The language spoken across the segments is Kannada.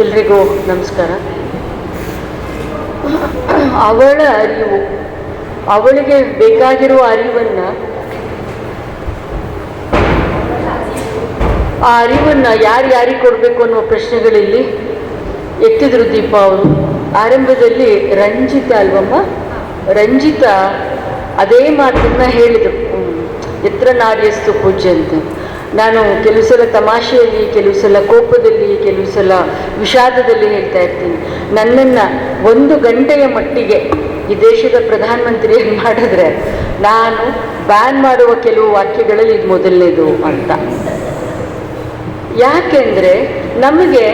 ಎಲ್ರಿಗೂ ನಮಸ್ಕಾರ. ಅವಳ ಅರಿವು, ಅವಳಿಗೆ ಬೇಕಾಗಿರುವ ಅರಿವನ್ನು, ಆ ಅರಿವನ್ನು ಯಾರು ಯಾರಿಗೆ ಕೊಡಬೇಕು ಅನ್ನುವ ಪ್ರಶ್ನೆಗಳಲ್ಲಿ ಎತ್ತಿದ್ರು ದೀಪ ಅವರು. ಆರಂಭದಲ್ಲಿ ರಂಜಿತ ಅಲ್ವಮ್ಮ? ರಂಜಿತ ಅದೇ ಮಾತನ್ನ ಹೇಳಿದರು. ಎತ್ರ ನಾರ್ಯಸ್ತು ಪೂಜ್ಯ ಅಂತ. ನಾನು ಕೆಲವು ಸಲ ತಮಾಷೆಯಲ್ಲಿ ಕೆಲವು ಸಲ ಕೋಪದಲ್ಲಿ ಕೆಲವು ಸಲ ವಿಷಾದದಲ್ಲಿ ಹೇಳ್ತಾ ಇರ್ತೀನಿ. ನನ್ನನ್ನು ಒಂದು ಗಂಟೆಯ ಮಟ್ಟಿಗೆ ಈ ದೇಶದ ಪ್ರಧಾನಮಂತ್ರಿ ಮಾಡಿದ್ರೆ, ನಾನು ಬ್ಯಾನ್ ಮಾಡುವ ಕೆಲವು ವಾಕ್ಯಗಳಲ್ಲಿ ಇದು ಮೊದಲನೇದು ಅಂತ. ಯಾಕೆಂದರೆ ನಮಗೆ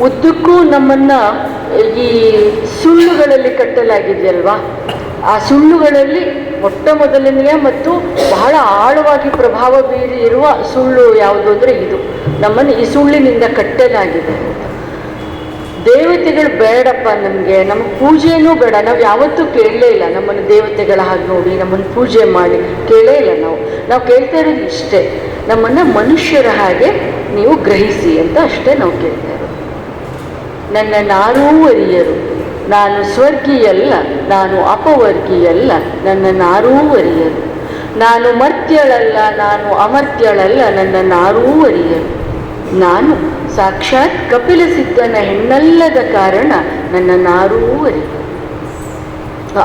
ಉದ್ದಕ್ಕೂ ನಮ್ಮನ್ನು ಈ ಸುಳ್ಳುಗಳಲ್ಲಿ ಕಟ್ಟಲಾಗಿದೆಯಲ್ವಾ? ಆ ಸುಳ್ಳುಗಳಲ್ಲಿ ಮೊಟ್ಟ ಮೊದಲನೆಯ ಮತ್ತು ಬಹಳ ಆಳವಾಗಿ ಪ್ರಭಾವ ಬೀರಿರುವ ಸುಳ್ಳು ಯಾವುದು ಅಂದರೆ ಇದು. ನಮ್ಮನ್ನು ಈ ಸುಳ್ಳಿನಿಂದ ಕಟ್ಟಲಾಗಿದೆ. ದೇವತೆಗಳು ಬೇಡಪ್ಪ ನಮಗೆ ನಮ್ಮ ಪೂಜೆನೂ ಬೇಡ, ನಾವು ಯಾವತ್ತೂ ಕೇಳಲೇ ಇಲ್ಲ. ನಮ್ಮನ್ನು ದೇವತೆಗಳ ಹಾಗೆ ನೋಡಿ, ನಮ್ಮನ್ನು ಪೂಜೆ ಮಾಡಿ, ಕೇಳೇ ಇಲ್ಲ ನಾವು. ನಾವು ಕೇಳ್ತಾ ಇರೋದು ಇಷ್ಟೇ. ನಮ್ಮನ್ನು ಮನುಷ್ಯರ ಹಾಗೆ ನೀವು ಗ್ರಹಿಸಿ ಅಂತ ಅಷ್ಟೇ ನಾವು ಕೇಳ್ತಾ ಇರೋದು. ನನ್ನ ನಾರೂ ಅರಿಯರು ನಾನು ಸ್ವರ್ಗೀಯಲ್ಲ, ನಾನು ಅಪವರ್ಗೀಯಲ್ಲ, ನನ್ನ ನಾರೂ ಅರಿಯರು. ನಾನು ಮರ್ತ್ಯಳಲ್ಲ, ನಾನು ಅಮರ್ತ್ಯಳಲ್ಲ, ನನ್ನ ನಾರೂ ಅರಿಯರು. ನಾನು ಸಾಕ್ಷಾತ್ ಕಪಿಲ ಸಿದ್ಧನ ಹೆಣ್ಣಲ್ಲದ ಕಾರಣ ನನ್ನ ನಾರೂ ಅರಿಯರು.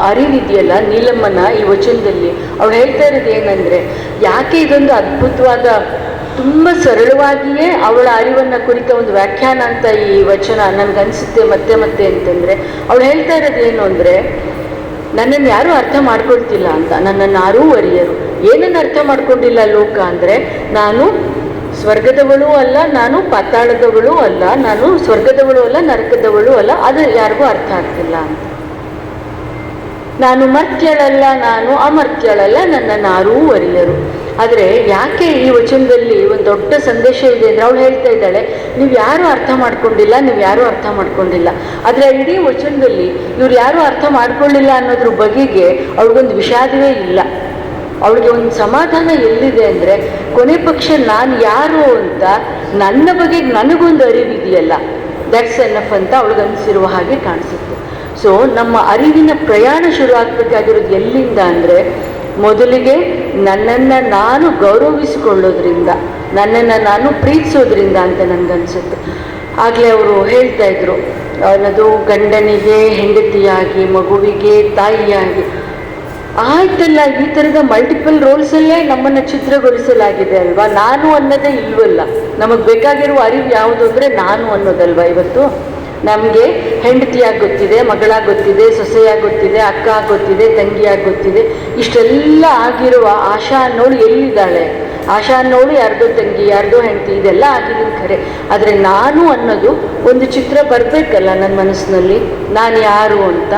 ಅರಿವಿದೆಯಲ್ಲ ನೀಲಮ್ಮನ ಈ ವಚನದಲ್ಲಿ. ಅವಳು ಹೇಳ್ತಾ ಇರೋದು ಏನಂದರೆ, ಯಾಕೆ ಇದೊಂದು ಅದ್ಭುತವಾದ ತುಂಬ ಸರಳವಾಗಿಯೇ ಅವಳ ಅರಿವನ್ನು ಕುರಿತ ಒಂದು ವ್ಯಾಖ್ಯಾನ ಅಂತ ಈ ವಚನ ನನಗನ್ಸುತ್ತೆ ಮತ್ತೆ ಮತ್ತೆ ಅಂತಂದ್ರೆ, ಅವಳು ಹೇಳ್ತಾ ಇರೋದು ಏನು ಅಂದರೆ, ನನ್ನನ್ನು ಯಾರೂ ಅರ್ಥ ಮಾಡ್ಕೊಳ್ತಿಲ್ಲ ಅಂತ, ನನ್ನನ್ನು ಯಾರೂ ಅರಿಯರು. ಏನನ್ನು ಅರ್ಥ ಮಾಡ್ಕೊಂಡಿಲ್ಲ ಲೋಕ ಅಂದ್ರೆ, ನಾನು ಸ್ವರ್ಗದವಳು ಅಲ್ಲ, ನಾನು ಪಾತಾಳದವಳು ಅಲ್ಲ, ನಾನು ಸ್ವರ್ಗದವಳು ಅಲ್ಲ, ನರಕದವಳು ಅಲ್ಲ, ಅದು ಯಾರಿಗೂ ಅರ್ಥ ಆಗ್ತಿಲ್ಲ ಅಂತ. ನಾನು ಮರ್ತ್ಯಳಲ್ಲ, ನಾನು ಅಮರ್ತ್ಯಳಲ್ಲ ನನ್ನ ನಾರೂ ಅರಿಯರು. ಆದರೆ ಯಾಕೆ ಈ ವಚನದಲ್ಲಿ ಒಂದು ದೊಡ್ಡ ಸಂದೇಶ ಇದೆ ಅಂದರೆ ಅವಳು ಹೇಳ್ತಾ ಇದ್ದಾಳೆ, ನೀವು ಯಾರೂ ಅರ್ಥ ಮಾಡ್ಕೊಂಡಿಲ್ಲ, ನೀವು ಯಾರೂ ಅರ್ಥ ಮಾಡ್ಕೊಂಡಿಲ್ಲ. ಆದರೆ ಇಡೀ ವಚನದಲ್ಲಿ ಇವ್ರು ಯಾರೂ ಅರ್ಥ ಮಾಡ್ಕೊಳ್ಳಿಲ್ಲ ಅನ್ನೋದ್ರ ಬಗೆಗೆ ಅವ್ಳಿಗೊಂದು ವಿಷಾದವೇ ಇಲ್ಲ. ಅವಳಿಗೆ ಒಂದು ಸಮಾಧಾನ ಎಲ್ಲಿದೆ ಅಂದರೆ, ಕೊನೆ ಪಕ್ಷ ನಾನು ಯಾರು ಅಂತ ನನ್ನ ಬಗ್ಗೆ ನನಗೊಂದು ಅರಿವಿದೆಯಲ್ಲ ದಟ್ಸ್ ಎನಫ್ ಅಂತ ಅವಳಿಗೆ ಅನಿಸಿರುವ ಹಾಗೆ ಕಾಣಿಸುತ್ತೆ. ಸೊ ನಮ್ಮ ಅರಿವಿನ ಪ್ರಯಾಣ ಶುರು ಆಗಬೇಕಾಗಿರೋದು ಎಲ್ಲಿಂದ ಅಂದರೆ ಮೊದಲಿಗೆ ನನ್ನನ್ನು ನಾನು ಗೌರವಿಸಿಕೊಳ್ಳೋದ್ರಿಂದ, ನನ್ನನ್ನು ನಾನು ಪ್ರೀತಿಸೋದ್ರಿಂದ ಅಂತ ನನಗನ್ಸುತ್ತೆ ಆಗಲೇ ಅವರು ಹೇಳ್ತಾ ಇದ್ರು ಅನ್ನೋದು ಗಂಡನಿಗೆ ಹೆಂಡತಿಯಾಗಿ, ಮಗುವಿಗೆ ತಾಯಿಯಾಗಿ. ಆಯ್ತಲ್ಲ, ಈ ಥರದ ಮಲ್ಟಿಪಲ್ ರೋಲ್ಸಲ್ಲೇ ನಮ್ಮನ್ನು ಚಿತ್ರಗೊಳಿಸಲಾಗಿದೆ ಅಲ್ವಾ? ನಾನು ಅನ್ನೋದೇ ಇಲ್ವಲ್ಲ. ನಮಗೆ ಬೇಕಾಗಿರುವ ಅರಿವು ಯಾವುದು ಅಂದರೆ ನಾನು ಅನ್ನೋದಲ್ವಾ ಇವತ್ತು? ನಮಗೆ ಹೆಂಡತಿಯಾಗಿ ಗೊತ್ತಿದೆ, ಮಗಳಾಗಿ ಗೊತ್ತಿದೆ, ಸೊಸೆಯಾಗಿ ಗೊತ್ತಿದೆ ಅಕ್ಕ ಗೊತ್ತಿದೆ, ತಂಗಿಯಾಗಿ ಗೊತ್ತಿದೆ. ಇಷ್ಟೆಲ್ಲ ಆಗಿರುವ ಆಶಾ ಅನ್ನೋಳು ಎಲ್ಲಿದ್ದಾಳೆ? ಆಶಾ ಅನ್ನೋಳು ಯಾರ್ದೋ ತಂಗಿ, ಯಾರ್ದೋ ಹೆಂಡತಿ, ಇದೆಲ್ಲ ಆಗಿದ್ದೀನಿ ಖರೆ. ಆದರೆ ನಾನು ಅನ್ನೋದು ಒಂದು ಚಿತ್ರ ಬರಬೇಕಲ್ಲ ನನ್ನ ಮನಸ್ಸಿನಲ್ಲಿ? ನಾನು ಯಾರು ಅಂತ?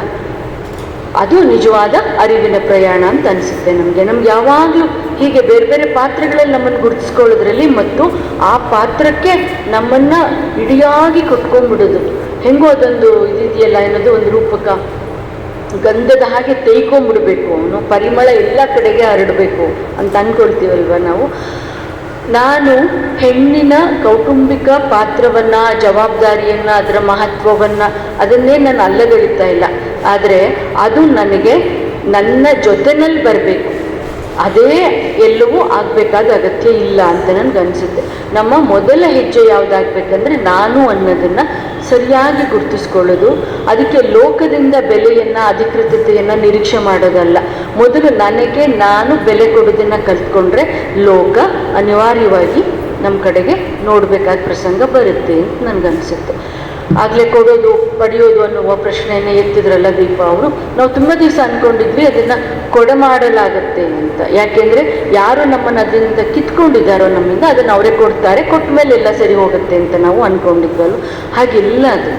ಅದು ನಿಜವಾದ ಅರಿವಿನ ಪ್ರಯಾಣ ಅಂತ ಅನಿಸುತ್ತೆ ನಮಗೆ. ನಮ್ಗೆ ಯಾವಾಗಲೂ ಹೀಗೆ ಬೇರೆ ಬೇರೆ ಪಾತ್ರಗಳಲ್ಲಿ ನಮ್ಮನ್ನು ಗುರುತಿಸ್ಕೊಳ್ಳೋದ್ರಲ್ಲಿ ಮತ್ತು ಆ ಪಾತ್ರಕ್ಕೆ ನಮ್ಮನ್ನು ಇಡಿಯಾಗಿ ಕೊಟ್ಕೊಂಡ್ಬಿಡೋದು. ಹೆಂಗೋ ಅದೊಂದು ಇದೆಯಲ್ಲ ಅನ್ನೋದು ಒಂದು ರೂಪಕ. ಗಂಧದ ಹಾಗೆ ತೇಯ್ಕೊಂಡ್ಬಿಡ್ಬೇಕು ಅವನು. ಪರಿಮಳ ಎಲ್ಲ ಕಡೆಗೆ ಹರಡಬೇಕು ಅಂತ ಅಂದ್ಕೊಳ್ತೀವಲ್ವ ನಾವು? ನಾನು ಹೆಣ್ಣಿನ ಕೌಟುಂಬಿಕ ಪಾತ್ರವನ್ನ, ಜವಾಬ್ದಾರಿಯನ್ನ, ಅದರ ಮಹತ್ವವನ್ನ ಅದನ್ನೇ ನಾನು ಅಲ್ಲಗಳಿತಾ ಇಲ್ಲ. ಆದರೆ ಅದು ನನಗೆ ನನ್ನ ಜೊತೆನಲ್ಲಿ ಬರಬೇಕು. ಅದೇ ಎಲ್ಲವೂ ಆಗಬೇಕಾದ ಅಗತ್ಯ ಇಲ್ಲ ಅಂತ ನನಗನ್ಸುತ್ತೆ. ನಮ್ಮ ಮೊದಲ ಹೆಜ್ಜೆ ಯಾವುದಾಗಬೇಕಂದ್ರೆ ನಾನು ಅನ್ನೋದನ್ನು ಸರಿಯಾಗಿ ಗುರುತಿಸ್ಕೊಳ್ಳೋದು, ಅದಕ್ಕೆ ಲೋಕದಿಂದ ಬೆಲೆಯನ್ನು, ಅಧಿಕೃತತೆಯನ್ನು ನಿರೀಕ್ಷೆ ಮಾಡೋದಲ್ಲ. ಮೊದಲು ನನಗೆ, ನಾನು ಬೆಲೆ ಕೊಡೋದನ್ನು ಕಲ್ತ್ಕೊಂಡ್ರೆ ಲೋಕ ಅನಿವಾರ್ಯವಾಗಿ ನಮ್ಮ ಕಡೆಗೆ ನೋಡಬೇಕಾದ ಪ್ರಸಂಗ ಬರುತ್ತೆ ಅಂತ ನನಗನ್ಸುತ್ತೆ. ಆಗಲೇ ಕೊಡೋದು, ಪಡೆಯೋದು ಅನ್ನುವ ಪ್ರಶ್ನೆಯನ್ನು ಎತ್ತಿದ್ರಲ್ಲ ದೀಪ ಅವರು. ನಾವು ತುಂಬ ದಿವಸ ಅಂದ್ಕೊಂಡಿದ್ವಿ ಅದನ್ನು ಕೊಡಮಾಡಲಾಗತ್ತೆ ಅಂತ. ಯಾಕೆಂದರೆ ಯಾರು ನಮ್ಮನ್ನು ಅದರಿಂದ ಕಿತ್ಕೊಂಡಿದ್ದಾರೋ ನಮ್ಮಿಂದ ಅದನ್ನು ಅವರೇ ಕೊಡ್ತಾರೆ, ಕೊಟ್ಟ ಮೇಲೆ ಎಲ್ಲ ಸರಿ ಹೋಗುತ್ತೆ ಅಂತ ನಾವು ಅಂದ್ಕೊಂಡಿದ್ವಲ್ಲ ಹಾಗಿಲ್ಲ ಅದು.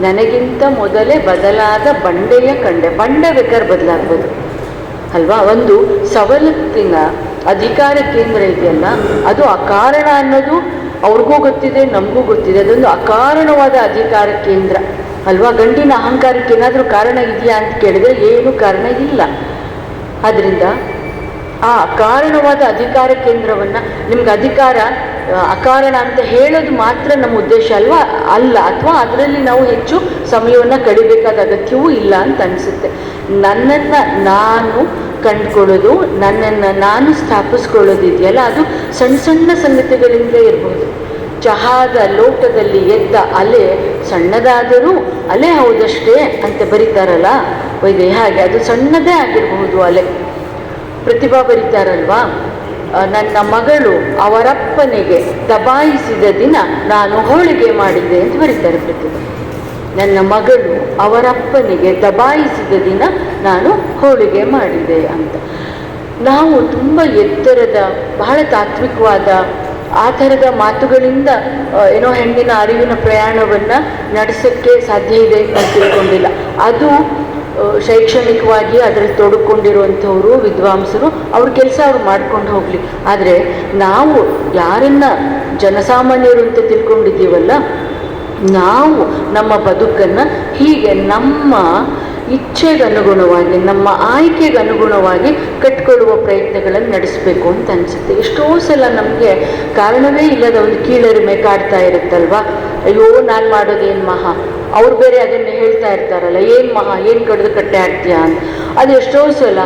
ನನಗಿಂತ ಮೊದಲೇ ಬದಲಾದ ಬಂಡೆಯ ಕಂಡೆ. ಬಂಡೆ ಬೇಕಾದ್ರೆ ಬದಲಾಗ್ಬೋದು. ಅಲ್ವಾ? ಒಂದು ಸವಲತ್ತಿನ ಅಧಿಕಾರ ಕೇಂದ್ರ ಇದೆಯಲ್ಲ, ಅದು ಅಕಾರಣ ಅನ್ನೋದು ಅವ್ರಿಗೂ ಗೊತ್ತಿದೆ, ನಮಗೂ ಗೊತ್ತಿದೆ. ಅದೊಂದು ಅಕಾರಣವಾದ ಅಧಿಕಾರ ಕೇಂದ್ರ. ಅಲ್ವಾ? ಗಂಡಿನ ಅಹಂಕಾರಕ್ಕೆ ಏನಾದರೂ ಕಾರಣ ಇದೆಯಾ ಅಂತ ಕೇಳಿದ್ರೆ ಏನು ಕಾರಣ ಇಲ್ಲ. ಆದ್ರಿಂದ ಆ ಅಕಾರಣವಾದ ಅಧಿಕಾರ ಕೇಂದ್ರವನ್ನ ನಿಮ್ಗೆ ಅಧಿಕಾರ ಅಕಾರಣ ಅಂತ ಹೇಳೋದು ಮಾತ್ರ ನಮ್ಮ ಉದ್ದೇಶ ಅಲ್ವಾ? ಅಲ್ಲ, ಅಥವಾ ಅದರಲ್ಲಿ ನಾವು ಹೆಚ್ಚು ಸಮಯವನ್ನು ಕಡಿಬೇಕಾದ ಅಗತ್ಯವೂ ಇಲ್ಲ ಅಂತ ಅನಿಸುತ್ತೆ. ನನ್ನನ್ನು ನಾನು ಕಂಡುಕೊಳ್ಳೋದು ನನ್ನನ್ನು ನಾನು ಸ್ಥಾಪಿಸ್ಕೊಳ್ಳೋದು ಇದೆಯಲ್ಲ ಅದು ಸಣ್ಣ ಸಣ್ಣ ಸಂಗತಿಗಳಿಂದ ಇರಬಹುದು ಚಹಾದ ಲೋಟದಲ್ಲಿ ಎದ್ದ ಅಲೆ ಸಣ್ಣದಾದರೂ ಅಲೆ ಹೌದಷ್ಟೇ ಅಂತ ಬರೀತಾರಲ್ಲ? ವೈದ್ಯ ಹಾಗೆ, ಅದು ಸಣ್ಣದೇ ಆಗಿರಬಹುದು ಅಲೆ. ಪ್ರತಿಭಾ ಬರೀತಾರಲ್ವಾ? ನನ್ನ ಮಗಳು ಅವರಪ್ಪನಿಗೆ ದಬಾಯಿಸಿದ ದಿನ ನಾನು ಹೋಳಿಗೆ ಮಾಡಿದೆ ಅಂತ ಬರೀತಾರೆ ಪ್ರತಿಭಾ. ನನ್ನ ಮಗಳು ಅವರಪ್ಪನಿಗೆ ದಬಾಯಿಸಿದ ದಿನ ನಾನು ಹೋಳಿಗೆ ಮಾಡಿದೆ ಅಂತ. ನಾವು ತುಂಬ ಎತ್ತರದ, ಬಹಳ ತಾತ್ವಿಕವಾದ ಆ ಥರದ ಮಾತುಗಳಿಂದ ಏನೋ ಹೆಣ್ಣಿನ ಅರಿವಿನ ಪ್ರಯಾಣವನ್ನು ನಡೆಸೋಕ್ಕೆ ಸಾಧ್ಯ ಇದೆ ಅಂತ ತಿಳ್ಕೊಂಡಿಲ್ಲ. ಅದು ಶೈಕ್ಷಣಿಕವಾಗಿ ಅದರಲ್ಲಿ ತೊಡಕೊಂಡಿರುವಂಥವ್ರು, ವಿದ್ವಾಂಸರು, ಅವ್ರ ಕೆಲಸ ಅವ್ರು ಮಾಡ್ಕೊಂಡು ಹೋಗಲಿ. ಆದರೆ ನಾವು ಯಾರನ್ನ ಜನಸಾಮಾನ್ಯರು ಅಂತ ತಿಳ್ಕೊಂಡಿದ್ದೀವಲ್ಲ ನಾವು ನಮ್ಮ ಬದುಕನ್ನು ಹೀಗೆ ನಮ್ಮ ಇಚ್ಛೆಗನುಗುಣವಾಗಿ, ನಮ್ಮ ಆಯ್ಕೆಗೆ ಅನುಗುಣವಾಗಿ ಕಟ್ಕೊಳ್ಳುವ ಪ್ರಯತ್ನಗಳನ್ನು ನಡೆಸಬೇಕು ಅಂತ ಅನಿಸುತ್ತೆ. ಎಷ್ಟೋ ಸಲ ನಮಗೆ ಕಾರಣವೇ ಇಲ್ಲದ ಒಂದು ಕೀಳರಿಮೆ ಕಾಡ್ತಾ ಇರುತ್ತಲ್ವಾ? ಅಯ್ಯೋ, ನಾನು ಮಾಡೋದೇನು ಮಹಾ? ಅವ್ರು ಬೇರೆ ಅದನ್ನು ಹೇಳ್ತಾ ಇರ್ತಾರಲ್ಲ, ಏನು ಮಹಾ, ಏನು ಕಡ್ದು ಕಟ್ಟೆ ಆಡ್ತೀಯಾ ಅಂತ. ಅದು ಎಷ್ಟೋ ಸಲ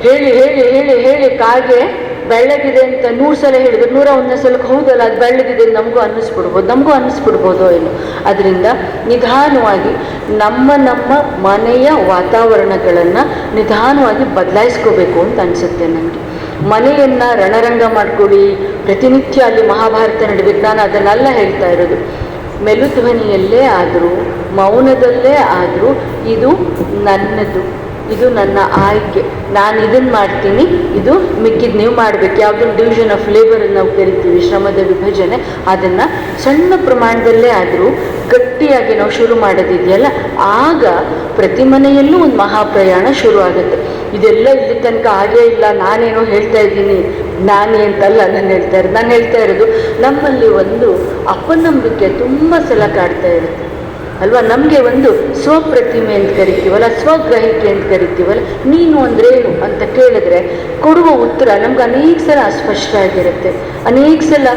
ಹೇಳಿ ಹೇಳಿ ಹೇಳಿ ಹೇಳಿ ಕಾಗೆ ಬೆಳ್ಳಗಿದೆ ಅಂತ ನೂರು ಸಲ ಹೇಳಿದ್ರು. ನೂರ ಒಂದನೇ ಸಲಕ್ಕೆ ಹೌದಲ್ಲ, ಅದು ಬೆಳ್ಳಗಿದೆ ನಮಗೂ ಅನ್ನಿಸ್ಬಿಡ್ಬೋದು. ನಮಗೂ ಅನ್ನಿಸ್ಬಿಡ್ಬೋದು ಏನು ಅದರಿಂದ ನಿಧಾನವಾಗಿ ನಮ್ಮ ನಮ್ಮ ಮನೆಯ ವಾತಾವರಣಗಳನ್ನು ನಿಧಾನವಾಗಿ ಬದಲಾಯಿಸ್ಕೋಬೇಕು ಅಂತ ಅನಿಸುತ್ತೆ ನನಗೆ ಮನೆಯನ್ನು ರಣರಂಗ ಮಾಡಿಕೊಡಿ ಪ್ರತಿನಿತ್ಯ ಅಲ್ಲಿ ಮಹಾಭಾರತ ನಡೀಬೇಕು. ನಾನು ಅದನ್ನೆಲ್ಲ ಹೇಳ್ತಾ ಇರೋದು. ಮೆಲುಧ್ವನಿಯಲ್ಲೇ ಆದರೂ, ಮೌನದಲ್ಲೇ ಆದರೂ ಇದು ನನ್ನದು. ಇದು ನನ್ನ ಆಯ್ಕೆ. ನಾನು ಇದನ್ನು ಮಾಡ್ತೀನಿ. ಇದು ಮಿಕ್ಕಿದ್ದು ನೀವು ಮಾಡಬೇಕು. ಯಾವುದನ್ನು ಡಿವಿಷನ್ ಆಫ್ ಲೇಬರ್ ನಾವು ಕರಿತೀವಿ, ಶ್ರಮದ ವಿಭಜನೆ. ಅದನ್ನು ಸಣ್ಣ ಪ್ರಮಾಣದಲ್ಲೇ ಆದರೂ ಗಟ್ಟಿಯಾಗಿ ನಾವು ಶುರು ಮಾಡೋದಿದೆಯಲ್ಲ, ಆಗ ಪ್ರತಿ ಮನೆಯಲ್ಲೂ ಒಂದು ಮಹಾಪ್ರಯಾಣ ಶುರು ಆಗುತ್ತೆ. ಇದೆಲ್ಲ ಇಲ್ಲಿ ತನಕ ಆಗೇ ಇಲ್ಲ. ನಾನೇನೋ ಹೇಳ್ತಾ ಇದ್ದೀನಿ. ನಾನೇ ಅಂತಲ್ಲ ನಾನು ಹೇಳ್ತಾ ಇರೋದು. ನಾನು ಹೇಳ್ತಾ ಇರೋದು, ನಮ್ಮಲ್ಲಿ ಒಂದು ಅಪನಂಬಿಕೆ ತುಂಬ ಸಲ ಕಾಡ್ತಾ ಇರುತ್ತೆ. ಅಲ್ವಾ? ನಮಗೆ ಒಂದು ಸ್ವಪ್ರತಿಮೆ ಅಂತ ಕರಿತೀವಲ್ಲ, ಸ್ವಗ್ರಹಿಕೆ ಅಂತ ಕರಿತೀವಲ್ಲ, ನೀನು ಅಂದ್ರೇನು ಅಂತ ಕೇಳಿದ್ರೆ ಕೊಡುವ ಉತ್ತರ ನಮ್ಗೆ ಅನೇಕ ಸಲ ಅಸ್ಪಷ್ಟ ಆಗಿರುತ್ತೆ ಅನೇಕ ಸಲ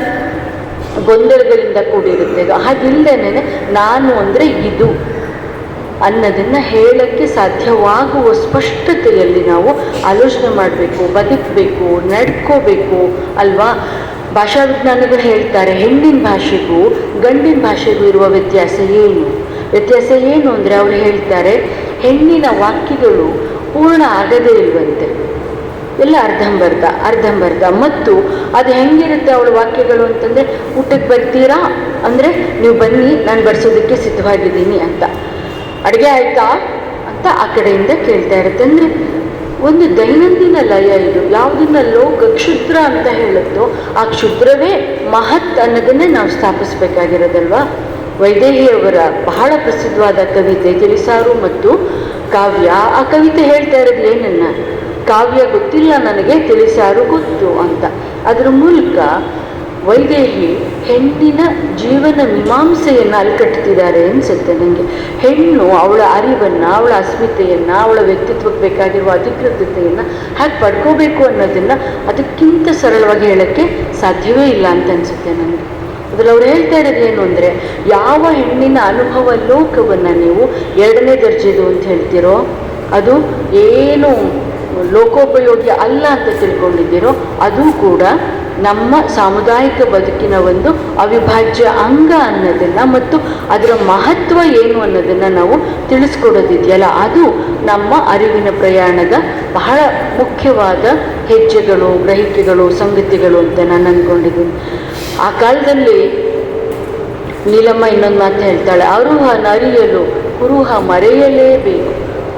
ಗೊಂದಲಗಳಿಂದ ಕೂಡಿರುತ್ತೆ ಅದು ಹಾಗಿಲ್ಲದೇನೆ ನಾನು ಅಂದರೆ ಇದು ಅನ್ನೋದನ್ನು ಹೇಳಕ್ಕೆ ಸಾಧ್ಯವಾಗುವ ಸ್ಪಷ್ಟತೆಯಲ್ಲಿ ನಾವು ಆಲೋಚನೆ ಮಾಡಬೇಕು, ಬದುಕಬೇಕು, ನಡ್ಕೋಬೇಕು, ಅಲ್ವಾ? ಭಾಷಾ ವಿಜ್ಞಾನಿಗಳು ಹೇಳ್ತಾರೆ, ಹೆಣ್ಣಿನ ಭಾಷೆಗೂ ಗಂಡಿನ ಭಾಷೆಗೂ ಇರುವ ವ್ಯತ್ಯಾಸ ಏನು? ವ್ಯತ್ಯಾಸ ಏನು ಅಂದರೆ ಅವಳು ಹೇಳ್ತಾರೆ ಹೆಣ್ಣಿನ ವಾಕ್ಯಗಳು ಪೂರ್ಣ ಆಗದೇ ಇಲ್ವಂತೆ ಎಲ್ಲ ಅರ್ಧಂಬರ್ಧ ಅರ್ಧಂಬರ್ಧ. ಮತ್ತು ಅದು ಹೆಂಗಿರುತ್ತೆ ಅವಳ ವಾಕ್ಯಗಳು ಅಂತಂದರೆ, ಊಟಕ್ಕೆ ಬರ್ತೀರಾ? ಅಂದರೆ ನೀವು ಬನ್ನಿ, ನಾನು ಬಡಿಸೋದಕ್ಕೆ ಸಿದ್ಧವಾಗಿದ್ದೀನಿ ಅಂತ. ಅಡುಗೆ ಆಯಿತಾ? ಅಂತ ಆ ಕಡೆಯಿಂದ ಕೇಳ್ತಾ ಇರುತ್ತೆ. ಅಂದರೆ ಒಂದು ದೈನಂದಿನ ಲಯ ಇದು. ಯಾವುದನ್ನ ಲೋಕ ಕ್ಷುದ್ರ ಅಂತ ಹೇಳುತ್ತೋ, ಆ ಕ್ಷುದ್ರವೇ ಮಹತ್ ಅನ್ನೋದನ್ನೇ ನಾವು ಸ್ಥಾಪಿಸ್ಬೇಕಾಗಿರೋದಲ್ವಾ? ವೈದೇಹಿಯವರ ಬಹಳ ಪ್ರಸಿದ್ಧವಾದ ಕವಿತೆ ತಿಳಿಸಾರು ಮತ್ತು ಕಾವ್ಯ. ಆ ಕವಿತೆ ಹೇಳ್ತಾ ಇರೋದು ಏನನ್ನ? ಕಾವ್ಯ ಗೊತ್ತಿಲ್ಲ ನನಗೆ, ತಿಳಿಸಾರು ಗೊತ್ತು ಅಂತ. ಅದರ ಮೂಲಕ ವೈದೇಹಿ ಹೆಣ್ಣಿನ ಜೀವನ ಮೀಮಾಂಸೆಯನ್ನು ಅಲ್ಲಿ ಕಟ್ಟುತ್ತಿದ್ದಾರೆ ಅನ್ಸುತ್ತೆ ನನಗೆ ಹೆಣ್ಣು ಅವಳ ಅರಿವನ್ನು, ಅವಳ ಅಸ್ಮಿತೆಯನ್ನು, ಅವಳ ವ್ಯಕ್ತಿತ್ವಕ್ಕೆ ಬೇಕಾಗಿರುವ ಅಧಿಕೃತತೆಯನ್ನು ಹಾಗೆ ಪಡ್ಕೋಬೇಕು ಅನ್ನೋದನ್ನು ಅದಕ್ಕಿಂತ ಸರಳವಾಗಿ ಹೇಳೋಕ್ಕೆ ಸಾಧ್ಯವೇ ಇಲ್ಲ ಅಂತ ಅನಿಸುತ್ತೆ ನನಗೆ ಅದ್ರಲ್ಲಿ ಅವ್ರು ಹೇಳ್ತಾ ಇರೋದು ಏನು ಅಂದರೆ, ಯಾವ ಹೆಣ್ಣಿನ ಅನುಭವ ಲೋಕವನ್ನು ನೀವು ಎರಡನೇ ದರ್ಜೆದು ಅಂತ ಹೇಳ್ತೀರೋ, ಅದು ಏನು ಲೋಕೋಪಯೋಗಿ ಅಲ್ಲ ಅಂತ ತಿಳ್ಕೊಂಡಿದ್ದೀರೋ, ಅದು ಕೂಡ ನಮ್ಮ ಸಾಮುದಾಯಿಕ ಬದುಕಿನ ಒಂದು ಅವಿಭಾಜ್ಯ ಅಂಗ ಅನ್ನೋದನ್ನು ಮತ್ತು ಅದರ ಮಹತ್ವ ಏನು ಅನ್ನೋದನ್ನು ನಾವು ತಿಳಿಸ್ಕೊಡೋದಿದೆಯಲ್ಲ, ಅದು ನಮ್ಮ ಅರಿವಿನ ಪ್ರಯಾಣದ ಬಹಳ ಮುಖ್ಯವಾದ ಹೆಜ್ಜೆಗಳು, ಗ್ರಹಿಕೆಗಳು, ಸಂಗತಿಗಳು ಅಂತ ನಾನು ಅಂದ್ಕೊಂಡಿದ್ದೀನಿ. ಆ ಕಾಲದಲ್ಲಿ ನೀಲಮ್ಮ ಇನ್ನೊಂದು ಮಾತು ಹೇಳ್ತಾಳೆ, ಅರುಹ ನರಿಯಲು ಕುರುಹ ಮರೆಯಲೇಬೇಕು.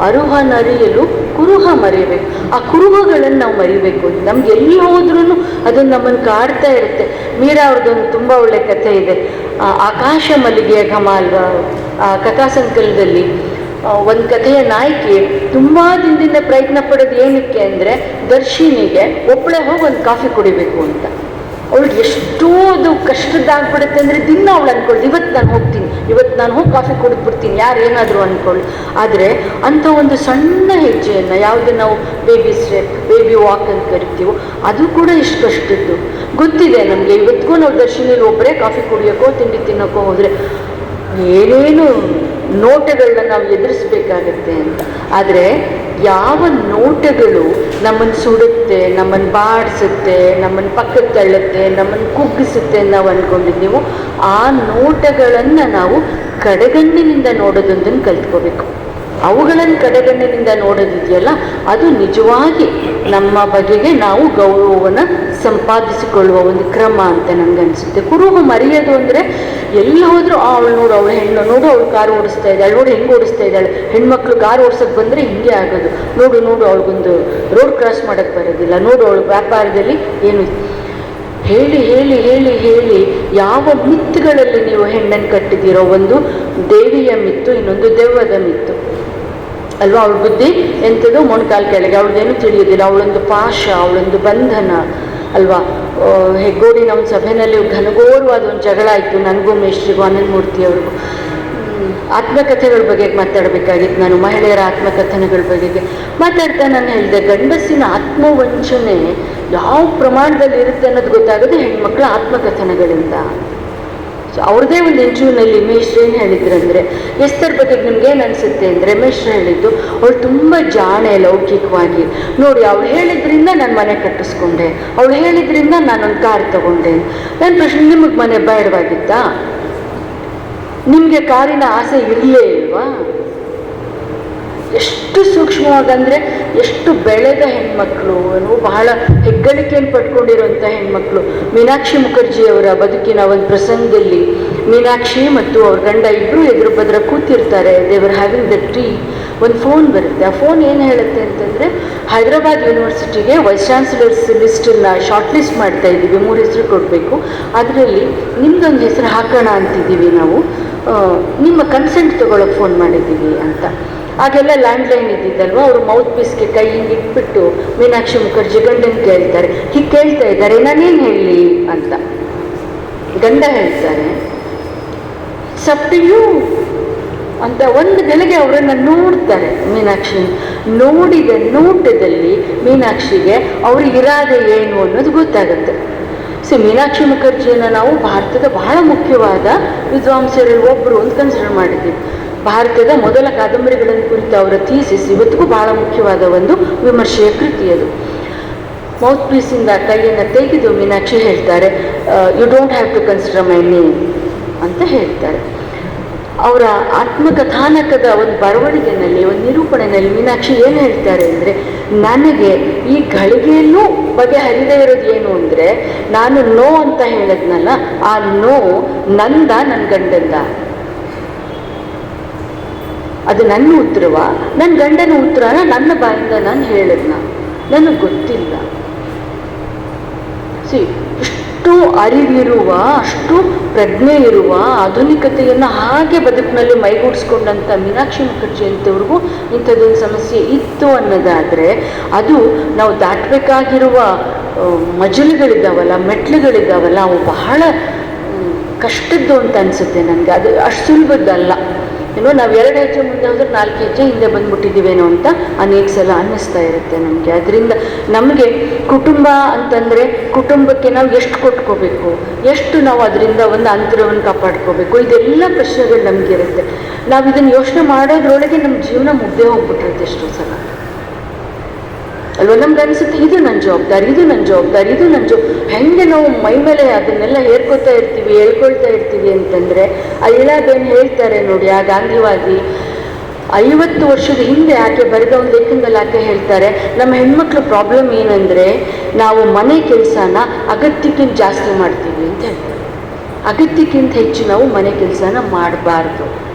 ಅರುಹ ನರಿಯಲು ಕುರುಹ ಮರೆಯಬೇಕು. ಆ ಕುರುಹಗಳನ್ನು ನಾವು ಮರಿಬೇಕು. ನಮ್ಗೆ ಎಲ್ಲಿ ಹೋದ್ರೂ ಅದು ನಮ್ಮನ್ನು ಕಾಡ್ತಾ ಇರುತ್ತೆ. ಮೀರಾ ಅವ್ರದ್ದೊಂದು ತುಂಬ ಒಳ್ಳೆ ಕಥೆ ಇದೆ. ಆಕಾಶ ಮಲ್ಲಿಗೆಯ ಘಮ ಆ ಕಥಾ ಸಂಕಲನದಲ್ಲಿ ಒಂದು ಕಥೆಯ ನಾಯಕಿ ತುಂಬ ದಿನದಿಂದ ಪ್ರಯತ್ನ ಪಡೋದು ಏನಕ್ಕೆ ಅಂದರೆ ದರ್ಶಿನಿಗೆ ಒಬ್ಬಳೆ ಹೋಗಿ ಒಂದು ಕಾಫಿ ಕುಡಿಬೇಕು ಅಂತ. ಅವಳಿಗೆ ಎಷ್ಟೋ ಅದು ಕಷ್ಟದ್ದಾಗ್ಬಿಡುತ್ತೆ ಅಂದರೆ ದಿನ ಅವಳು ಅನ್ಕೊಳ್ಳಿ ಇವತ್ತು ನಾನು ಹೋಗ್ತೀನಿ. ಇವತ್ತು ನಾನು ಹೋಗಿ ಕಾಫಿ ಕುಡಿದ್ಬಿಡ್ತೀನಿ ಯಾರು ಏನಾದರೂ ಅಂದ್ಕೊಳ್ಳಿ ಆದರೆ ಅಂಥ ಒಂದು ಸಣ್ಣ ಹೆಜ್ಜೆಯನ್ನು ಯಾವುದೇ ನಾವು ಬೇಬಿ ಸ್ಟೆಪ್ ಬೇಬಿ ವಾಕ್ ಅಂತ ಕರಿತೀವೋ, ಅದು ಕೂಡ ಇಷ್ಟು ಕಷ್ಟದ್ದು. ಗೊತ್ತಿದೆ ನಮಗೆ. ಇವತ್ತಿಗೂ ನಾವು ದರ್ಶನಲ್ಲಿ ಒಬ್ಬರೇ ಕಾಫಿ ಕುಡಿಯೋಕ್ಕೋ ತಿಂಡಿ ತಿನ್ನೋಕ್ಕೋ ಹೋದರೆ ಏನೇನು ನೋಟಗಳನ್ನ ನಾವು ಎದುರಿಸ್ಬೇಕಾಗತ್ತೆ ಅಂತ. ಆದರೆ ಯಾವ ನೋಟಗಳು ನಮ್ಮನ್ನು ಸುಡುತ್ತೆ ನಮ್ಮನ್ನು ಬಾಡಿಸುತ್ತೆ ನಮ್ಮನ್ನು ಪಕ್ಕಕ್ಕೆ ತಳ್ಳುತ್ತೆ ನಮ್ಮನ್ನು ಕುಗ್ಗಿಸುತ್ತೆ ನಾವು ಅಂದ್ಕೊಂಡಿದ್ದೀವೋ ಆ ನೋಟಗಳನ್ನು ನಾವು ಕಡೆಗಣ್ಣಿನಿಂದ ನೋಡೋದೊಂದನ್ನು ಕಲ್ತ್ಕೋಬೇಕು. ಅವುಗಳನ್ನು ಕಡೆಗಣ್ಣಿನಿಂದ ನೋಡೋದಿದೆಯಲ್ಲ, ಅದು ನಿಜವಾಗಿ ನಮ್ಮ ಬಗೆಗೆ ನಾವು ಗೌರವವನ್ನು ಸಂಪಾದಿಸಿಕೊಳ್ಳುವ ಒಂದು ಕ್ರಮ ಅಂತ ನನಗನ್ಸುತ್ತೆ ಕುರುಹು ಮರೆಯೋದು ಅಂದರೆ ಎಲ್ಲಿ ಹೋದರೂ ಅವಳು ನೋಡು, ಅವಳು ಹೆಣ್ಣು, ನೋಡು, ಅವಳು ಕಾರು ಓಡಿಸ್ತಾ ಇದ್ದಾಳೆ, ನೋಡು, ಹೆಂಗೆ ಓಡಿಸ್ತಾ ಇದ್ದಾಳೆ. ಹೆಣ್ಮಕ್ಳು ಕಾರು ಓಡಿಸೋಕೆ ಬಂದರೆ ಹಿಂಗೆ ಆಗೋದು. ನೋಡು ನೋಡು, ಅವಳಿಗೊಂದು ರೋಡ್ ಕ್ರಾಸ್ ಮಾಡೋಕ್ಕೆ ಬರೋದಿಲ್ಲ. ನೋಡು, ಅವಳು ವ್ಯಾಪಾರದಲ್ಲಿ ಏನು ಹೇಳಿ ಹೇಳಿ ಹೇಳಿ ಹೇಳಿ ಯಾವ ಮಿತ್ತುಗಳಲ್ಲಿ ನೀವು ಹೆಣ್ಣನ್ನು ಕಟ್ಟಿದ್ದೀರೋ, ಒಂದು ದೇವಿಯ ಮಿತ್ತು, ಇನ್ನೊಂದು ದೆವ್ವದ ಮಿತ್ತು. ಅಲ್ವಾ ಅವಳ ಬುದ್ಧಿ? ಎಂಥದ್ದು ಮೊಣಕಾಲು ಕೆಳಗೆ ಅವಳದೇನು ತಿಳಿಯೋದಿಲ್ಲ. ಅವಳೊಂದು ಪಾಶ, ಅವಳೊಂದು ಬಂಧನ, ಅಲ್ವಾ? ಹೆಗ್ಗೋಡಿ ನಮ್ಮ ಸಭೆಯಲ್ಲಿ ಘನಘೋರವಾದ ಒಂದು ಜಗಳ ಆಯಿತು. ನನಗೂ ಮೇಷ್ಟ್ರಿಗೂ ಆನಂದಮೂರ್ತಿ ಅವ್ರಿಗೂ. ಆತ್ಮಕಥೆಗಳ ಬಗ್ಗೆ ಮಾತಾಡಬೇಕಾಗಿತ್ತು ನಾನು, ಮಹಿಳೆಯರ ಆತ್ಮಕಥನಗಳ ಬಗ್ಗೆ. ಮಾತಾಡ್ತಾ ನಾನು ಹೇಳಿದೆ, ಗಂಡಸಿನ ಆತ್ಮವಂಚನೆ ಯಾವ ಪ್ರಮಾಣದಲ್ಲಿ ಇರುತ್ತೆ ಅನ್ನೋದು ಗೊತ್ತಾಗೋದು ಹೆಣ್ಮಕ್ಳ ಆತ್ಮಕಥನಗಳಿಂದ. ಸೊ ಅವ್ರದ್ದೇ ಒಂದು ಇಂಟರ್ವ್ಯೂನಲ್ಲಿ ಮೇಷ್ಟ್ರು ಏನು ಅಂದರೆ ಎಸ್ತರ್ ಬಗ್ಗೆ ನಿಮ್ಗೆ ಏನು ಅನಿಸುತ್ತೆ? ಅಂದರೆ ಮೇಷ್ಟ್ರು ಹೇಳಿದ್ದು, ಅವಳು ತುಂಬ ಜಾಣೆ, ಲೌಕಿಕವಾಗಿ. ನೋಡಿ, ಅವಳು ಹೇಳಿದ್ರಿಂದ ನಾನು ಮನೆ ಕಟ್ಟಿಸ್ಕೊಂಡೆ. ಅವಳು ಹೇಳಿದ್ರಿಂದ ನಾನೊಂದು ಕಾರ್ ತಗೊಂಡೆ. ನನ್ನ ಪ್ರಶ್ನೆ, ನಿಮಗೆ ಮನೆ ಬೇಡವಾಗಿತ್ತಾ ನಿಮಗೆ ಕಾರಿನ ಆಸೆ ಇರಲೇ ಇಲ್ವಾ? ಎಷ್ಟು ಸೂಕ್ಷ್ಮವಾಗಂದ್ರೆ ಎಷ್ಟು ಬೆಳೆದ ಹೆಣ್ಮಕ್ಳು ಏನು ಬಹಳ ಹೆಗ್ಗಳಿಕೆಯನ್ನು ಪಡ್ಕೊಂಡಿರುವಂಥ ಹೆಣ್ಮಕ್ಳು. ಮೀನಾಕ್ಷಿ ಮುಖರ್ಜಿಯವರ ಬದುಕಿನ ಒಂದು ಪ್ರಸಂಗದಲ್ಲಿ ಮೀನಾಕ್ಷಿ ಮತ್ತು ಅವ್ರ ಗಂಡ ಇಬ್ಬರು ಎದುರು ಬದ್ರ ಕೂತಿರ್ತಾರೆ. ದೇವರ್ ಹ್ಯಾವಿಂಗ್ ದ ಟ್ರೀ ಒಂದು ಫೋನ್ ಬರುತ್ತೆ. ಆ ಫೋನ್ ಏನು ಹೇಳುತ್ತೆ ಅಂತಂದರೆ ಹೈದರಾಬಾದ್ ಯೂನಿವರ್ಸಿಟಿಗೆ ವೈಸ್ ಚಾನ್ಸಲರ್ಸ್ ಲಿಸ್ಟನ್ನು ಶಾರ್ಟ್ ಲಿಸ್ಟ್ ಮಾಡ್ತಾ ಇದ್ದೀವಿ. ಮೂರು ಹೆಸರು ಕೊಡಬೇಕು. ಅದರಲ್ಲಿ ನಿಮ್ದೊಂದು ಹೆಸರು ಹಾಕೋಣ ಅಂತಿದ್ದೀವಿ ನಾವು. ನಿಮ್ಮ ಕನ್ಸೆಂಟ್ ತೊಗೊಳಕ್ಕೆ ಫೋನ್ ಮಾಡಿದ್ದೀವಿ ಅಂತ. ಆಗೆಲ್ಲ ಲ್ಯಾಂಡ್ಲೈನ್ ಇದ್ದಿದ್ದಲ್ವ? ಅವರು ಮೌತ್ ಪೀಸ್ಗೆ ಕೈ ಹಿಂಗೆ ಇಟ್ಬಿಟ್ಟು ಮೀನಾಕ್ಷಿ ಮುಖರ್ಜಿ ಗಂಡನ ಕೇಳ್ತಾರೆ. ಹೀಗೆ ಕೇಳ್ತಾ ಇದ್ದಾರೆ, ನಾನೇನು ಹೇಳಿ ಅಂತ. ಗಂಡ ಹೇಳ್ತಾರೆ ಸಪ್ಟಿಯು ಅಂತ ಒಂದು ಗಳಿಗೆ ಅವರನ್ನು ನೋಡ್ತಾರೆ ಮೀನಾಕ್ಷಿ. ನೋಡಿದ ನೋಟದಲ್ಲಿ ಮೀನಾಕ್ಷಿಗೆ ಅವ್ರ ಇರಾದೆ ಏನು ಅನ್ನೋದು ಗೊತ್ತಾಗುತ್ತೆ. ಸೊ, ಮೀನಾಕ್ಷಿ ಮುಖರ್ಜಿಯನ್ನು ನಾವು ಭಾರತದ ಬಹಳ ಮುಖ್ಯವಾದ ವಿದ್ವಾಂಸರಲ್ಲಿ ಒಬ್ಬರು ಅಂತ ಕನ್ಸಿಡರ್ ಮಾಡಿದ್ದೀವಿ. ಭಾರತದ ಮೊದಲ ಕಾದಂಬರಿಗಳನ್ನು ಕುರಿತು ಅವರ ಥೀಸಿಸ್ ಇವತ್ತಿಗೂ ಬಹಳ ಮುಖ್ಯವಾದ ಒಂದು ವಿಮರ್ಶೆಯ ಕೃತಿ ಅದು. ಮೌತ್ ಪೀಸಿಂದ ಕೈಯನ್ನು ತೆಗೆದು ಮೀನಾಕ್ಷಿ ಹೇಳ್ತಾರೆ you don't have to consider my name ಅಂತ ಹೇಳ್ತಾರೆ. ಅವರ ಆತ್ಮಕಥಾನಕದ ಒಂದು ಬರವಣಿಗೆನಲ್ಲಿ, ಒಂದು ನಿರೂಪಣೆಯಲ್ಲಿ ಮೀನಾಕ್ಷಿ ಏನು ಹೇಳ್ತಾರೆ ಅಂದರೆ, ನನಗೆ ಈ ಗಳಿಗೆಯಲ್ಲೂ ಬಗೆಹರಿದೇ ಇರೋದು ಏನು ಅಂದರೆ, ನಾನು ನೋ ಅಂತ ಹೇಳಿದ್ನಲ್ಲ, ಆ ನೋ ನಂದ ನನ್ನ ಗಂಡಂದ. ಅದು ನನ್ನ ಉತ್ತರವ? ನನ್ನ ಗಂಡನ ಉತ್ತರನ ನನ್ನ ಬಾಯಿಂದ ನಾನು ಹೇಳಿದ್ನ? ನನಗೆ ಗೊತ್ತಿಲ್ಲ. ಸಿ ಅಷ್ಟು ಅರಿವಿರುವ ಅಷ್ಟು ಪ್ರಜ್ಞೆ ಇರುವ ಆಧುನಿಕತೆಯನ್ನು ಹಾಗೆ ಬದುಕಿನಲ್ಲಿ ಮೈಗೂಡಿಸ್ಕೊಂಡಂಥ ಮೀನಾಕ್ಷಿ ಮುಖರ್ಜಿ ಅಂತವ್ರಿಗೂ ಇಂಥದ್ದೊಂದು ಸಮಸ್ಯೆ ಇತ್ತು ಅನ್ನೋದಾದರೆ, ಅದು ನಾವು ದಾಟಬೇಕಾಗಿರುವ ಮಜಲುಗಳಿದ್ದಾವಲ್ಲ ಮೆಟ್ಲುಗಳಿದ್ದಾವಲ್ಲ ಅವು ಬಹಳ ಕಷ್ಟದ್ದು ಅಂತ ಅನಿಸುತ್ತೆ ನನಗೆ. ಅದು ಅಷ್ಟು ಸುಲಭದ್ದಲ್ಲ. ಏನೋ ನಾವು ಎರಡು ಹೆಜ್ಜೆ ಮುಂದೆ ಹೋದ್ರೆ ನಾಲ್ಕು ಹೆಜ್ಜೆ ಹಿಂದೆ ಬಂದ್ಬಿಟ್ಟಿದ್ದೀವೇನೋ ಅಂತ ಅನೇಕ ಸಲ ಅನ್ನಿಸ್ತಾ ಇರುತ್ತೆ ನಮಗೆ. ಅದರಿಂದ ನಮಗೆ ಕುಟುಂಬ ಅಂತಂದರೆ ಕುಟುಂಬಕ್ಕೆ ನಾವು ಎಷ್ಟು ಕೊಟ್ಕೋಬೇಕು? ಎಷ್ಟು ನಾವು ಅದರಿಂದ ಒಂದು ಅಂತರವನ್ನು ಕಾಪಾಡ್ಕೋಬೇಕು? ಇದೆಲ್ಲ ಪ್ರಶ್ನೆಗಳು ನಮಗಿರುತ್ತೆ. ನಾವು ಇದನ್ನು ಯೋಚನೆ ಮಾಡೋದ್ರೊಳಗೆ ನಮ್ಮ ಜೀವನ ಮುಗ್ದೇ ಹೋಗ್ಬಿಟ್ಟಿರುತ್ತೆ ಎಷ್ಟೋ ಸಲ. ಅಲ್ವಾ ನಮ್ಗೆ ಅನಿಸುತ್ತೆ ಇದು ನನ್ನ ಜವಾಬ್ದಾರಿ, ಇದು ನನ್ನ ಜವಾಬ್ದಾರಿ, ಇದು ನನ್ನ ಜವಾಬ್ ಹೆಂಗೆ ನಾವು ಮೈ ಮೇಲೆ ಅದನ್ನೆಲ್ಲ ಹೇಳ್ಕೊತಾ ಇರ್ತೀವಿ, ಹೇಳ್ಕೊಳ್ತಾ ಇರ್ತೀವಿ ಅಂತಂದರೆ, ಆ ಹೇಳ್ತಾರೆ ನೋಡಿ, ಆ ಗಾಂಧಿವಾದಿ, ಐವತ್ತು ವರ್ಷದ ಹಿಂದೆ ಆಕೆ ಬರೆದ ಒಂದು ಲೇಖನದಲ್ಲಿ ಆಕೆ ಹೇಳ್ತಾರೆ, ನಮ್ಮ ಹೆಣ್ಮಕ್ಳು ಪ್ರಾಬ್ಲಮ್ ಏನಂದರೆ, ನಾವು ಮನೆ ಕೆಲಸನ ಅಗತ್ಯಕ್ಕಿಂತ ಜಾಸ್ತಿ ಮಾಡ್ತೀವಿ ಅಂತ ಹೇಳ್ತಾರೆ. ಅಗತ್ಯಕ್ಕಿಂತ ಹೆಚ್ಚು ನಾವು ಮನೆ ಕೆಲಸನ ಮಾಡಬಾರ್ದು.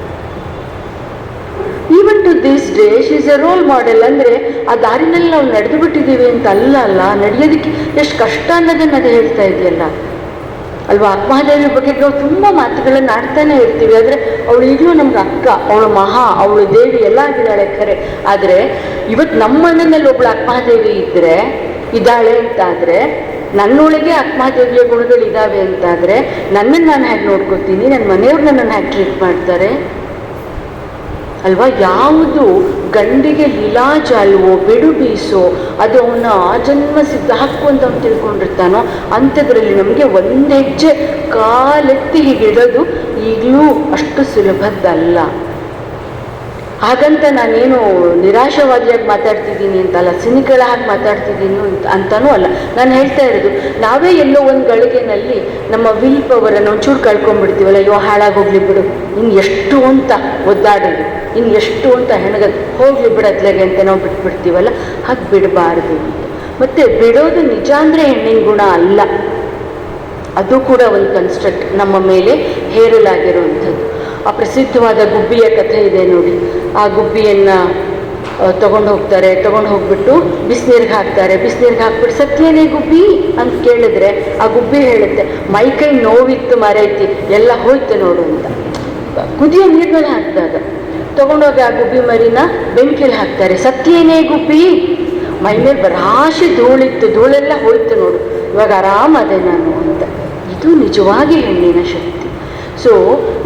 To this day is a role model ಅಂದರೆ ಆ ದಾರಿನಲ್ಲಿ ನಾವು ನಡೆದು ಬಿಟ್ಟಿದ್ದೀವಿ ಅಂತ ಅಲ್ಲ ಅಲ್ಲ ನಡೆಯೋದಕ್ಕೆ ಎಷ್ಟು ಕಷ್ಟ ಅನ್ನೋದನ್ನು ಅದು ಹೇಳ್ತಾ ಇದೆಯಲ್ಲ ಅಲ್ವಾ? ಅಕ್ಕಮಹಾದೇವಿ ಬಗ್ಗೆ ನಾವು ತುಂಬ ಮಾತುಗಳನ್ನು ಆಡ್ತಾನೆ ಇರ್ತೀವಿ. ಆದರೆ ಅವಳು ಈಗಲೂ ನಮ್ಗೆ ಅಕ್ಕ, ಅವಳು ಮಹಾ, ಅವಳು ದೇವಿ ಎಲ್ಲ ಆಗಿದ್ದಾಳೆ ಖರೆ. ಆದರೆ ಇವತ್ತು ನಮ್ಮ ಮನೆಯಲ್ಲಿ ಒಬ್ಳು ಅಕ್ಕಮಹಾದೇವಿ ಇದ್ದರೆ ಇದ್ದಾಳೆ ಅಂತ ಆದರೆ ನನ್ನೊಳಗೆ ಆತ್ಮಹತ್ಯೆಯ ಗುಣಗಳಿದ್ದಾವೆ ಅಂತಾದರೆ, ನನ್ನನ್ನು ನಾನು ಹೇಗೆ ನೋಡ್ಕೋತೀನಿ? ನನ್ನ ಮನೆಯವ್ರು ನನ್ನನ್ನು ಹೇಗೆ ಟ್ರೀಟ್ ಮಾಡ್ತಾರೆ? ಅಲ್ವಾ? ಯಾವುದು ಗಂಡಿಗೆ ಲೀಲಾಜಾಲುವೋ ಬಿಡು ಬೀಸೋ, ಅದು ಅವನ ಆಜನ್ಮ ಸಿದ್ಧ ಹಕ್ಕು ಅಂತ ಅವ್ನು ತಿಳ್ಕೊಂಡಿರ್ತಾನೋ, ಅಂಥದ್ರಲ್ಲಿ ನಮಗೆ ಒಂದು ಹೆಜ್ಜೆ ಕಾಲೆತ್ತಿ ಹೀಗಿಡೋದು ಈಗಲೂ ಅಷ್ಟು ಸುಲಭದ್ದಲ್ಲ. ಹಾಗಂತ ನಾನೇನು ನಿರಾಶಾವಾದಿಯಾಗಿ ಮಾತಾಡ್ತಿದ್ದೀನಿ ಅಂತಲ್ಲ ಸಿನಿಗಳ ಹಾಗೆ ಮಾತಾಡ್ತಿದ್ದೀನಿ ಅಂತ ಅಂತನೂ ಅಲ್ಲ. ನಾನು ಹೇಳ್ತಾ ಇರೋದು, ನಾವೇ ಎಲ್ಲೋ ಒಂದು ಗಳಿಗೆನಲ್ಲಿ ನಮ್ಮ ವಿಲ್ ಪವರನ್ನು ಒಂಚೂರು ಕಳ್ಕೊಂಡ್ಬಿಡ್ತೀವಲ್ಲ, ಅಯ್ಯೋ ಹಾಳಾಗೋಗ್ಲಿ ಬಿಡು ಇನ್ನು ಎಷ್ಟು ಅಂತ ಒದ್ದಾಡೋದು ಇನ್ನು ಎಷ್ಟು ಅಂತ ಹೆಣಗದು ಹೋಗ್ಲಿ ಬಿಡತ್ಲೆಗೆ ಅಂತ ನಾವು ಬಿಟ್ಬಿಡ್ತೀವಲ್ಲ? ಹಾಗೆ ಬಿಡಬಾರ್ದು ಮತ್ತೆ ಬಿಡೋದು ನಿಜ ಅಂದರೆ ಹೆಣ್ಣಿನ ಗುಣ ಅಲ್ಲ. ಅದು ಕೂಡ ಒಂದು ಕನ್ಸ್ಟ್ರಕ್ಟ್ ನಮ್ಮ ಮೇಲೆ ಹೇರಲಾಗಿರುವಂಥದ್ದು. ಆ ಪ್ರಸಿದ್ಧವಾದ ಗುಬ್ಬಿಯ ಕಥೆ ಇದೆ ನೋಡಿ. ಆ ಗುಬ್ಬಿಯನ್ನು ತಗೊಂಡು ಹೋಗ್ತಾರೆ. ತಗೊಂಡು ಹೋಗ್ಬಿಟ್ಟು ಬಿಸಿನೀರಿಗೆ ಹಾಕ್ತಾರೆ. ಬಿಸಿನೀರಿಗೆ ಹಾಕ್ಬಿಟ್ಟು ಸತ್ಯನೇ ಗುಬ್ಬಿ ಅಂತ ಕೇಳಿದ್ರೆ ಆ ಗುಬ್ಬಿ ಹೇಳುತ್ತೆ ಮೈಕೈ ನೋವಿತ್ತು ಮರೈತಿ, ಎಲ್ಲ ಹೋಯ್ತು ನೋಡು ಅಂತ. ಕುದಿಯೋ ನೀರಿನಲ್ಲಿ ಹಾಕಿದಾಗ. ತಗೊಂಡೋಗಿ ಆ ಗುಬ್ಬಿ ಮರಿನ ಬೆಂಕಿಲಿ ಹಾಕ್ತಾರೆ. ಸತ್ಯೇನೇ ಗುಬ್ಬಿ. ಮೈ ಮೇಲೆ ಬರಾಶಿ ಧೂಳಿತ್ತು. ಧೂಳೆಲ್ಲ ಹೋಯ್ತು ನೋಡು. ಇವಾಗ ಆರಾಮದೆ ನಾನು ಅಂತ. ಇದು ನಿಜವಾಗಿ ಹೆಣ್ಣಿನ ಶಕ್ತಿ. ಸೊ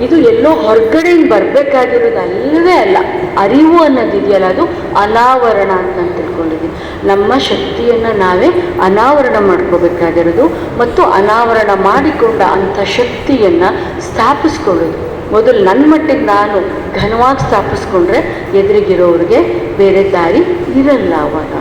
ಇದು ಎಲ್ಲೋ ಹೊರಗಡೆಯಿಂದ ಬರಬೇಕಾಗಿರೋದು ಅಲ್ಲವೇ ಅಲ್ಲ. ಅರಿವು ಅನ್ನೋದಿದೆಯಲ್ಲ ಅದು? ಅನಾವರಣ ಅಂತ ನಾನು ತಿಳ್ಕೊಂಡಿದ್ದೀನಿ. ನಮ್ಮ ಶಕ್ತಿಯನ್ನು ನಾವೇ ಅನಾವರಣ ಮಾಡ್ಕೋಬೇಕಾಗಿರೋದು ಮತ್ತು ಅನಾವರಣ ಮಾಡಿಕೊಂಡ ಅಂಥ ಶಕ್ತಿಯನ್ನು ಸ್ಥಾಪಿಸ್ಕೊಳ್ಳೋದು. ಮೊದಲು ನನ್ನ ಮಟ್ಟಿಗೆ ನಾನು ಘನವಾಗಿ ಸ್ಥಾಪಿಸ್ಕೊಂಡ್ರೆ ಎದುರಿಗಿರೋರಿಗೆ ಬೇರೆ ದಾರಿ ಇರಲ್ಲ ಅವಾಗ.